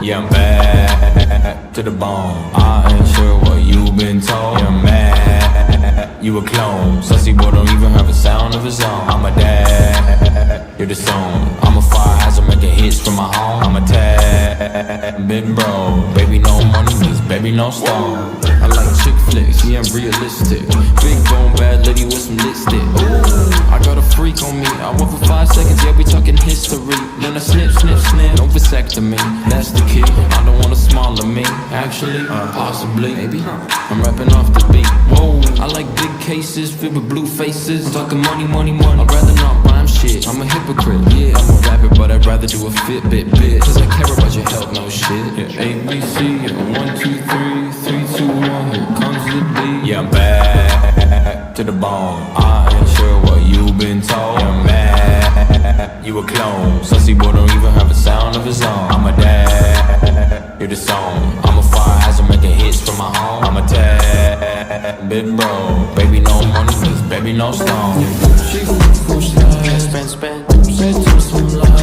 Yeah, I'm back to the bone. I ain't sure what you've been told. You're mad, you a clone. Sussy boy don't even have a sound of his own. I'm a dad, you're the song. I'm a fire hazard making hits from my home. I'm a tad, big bro. Baby, no money means baby, no stone. I like chick flicks, yeah, I'm realistic. Big bone, bad lady with some lipstick. Ooh, I got a freak on me. I went for five seconds, yeah, we talking history. Then I snip, snip, snip, no vasectomy. That's the key. I don't want a smaller me. Actually, possibly, maybe. I'm rapping off the beat. Whoa, I like big cases filled with blue faces. I'm talking money, money, money. I'd rather not rhyme shit. I'm a hypocrite, yeah. I'm a rapper, but I'd rather do a Fitbit bit. Cause I care about your health, no shit. Yeah, A, B, C, yeah, one, two, three, three, two, one. Here comes the beat. Yeah, I'm back to the bone. I ain't sure what you've been told. You a clone. Sussy boy don't even have a sound of his own. I'm a dad, you're the song. I'm a fire hazard making hits from my home. I'm a tad, big bro. Baby, no money means baby, no stone. She gon' push that, spend, spend, spend to some lies.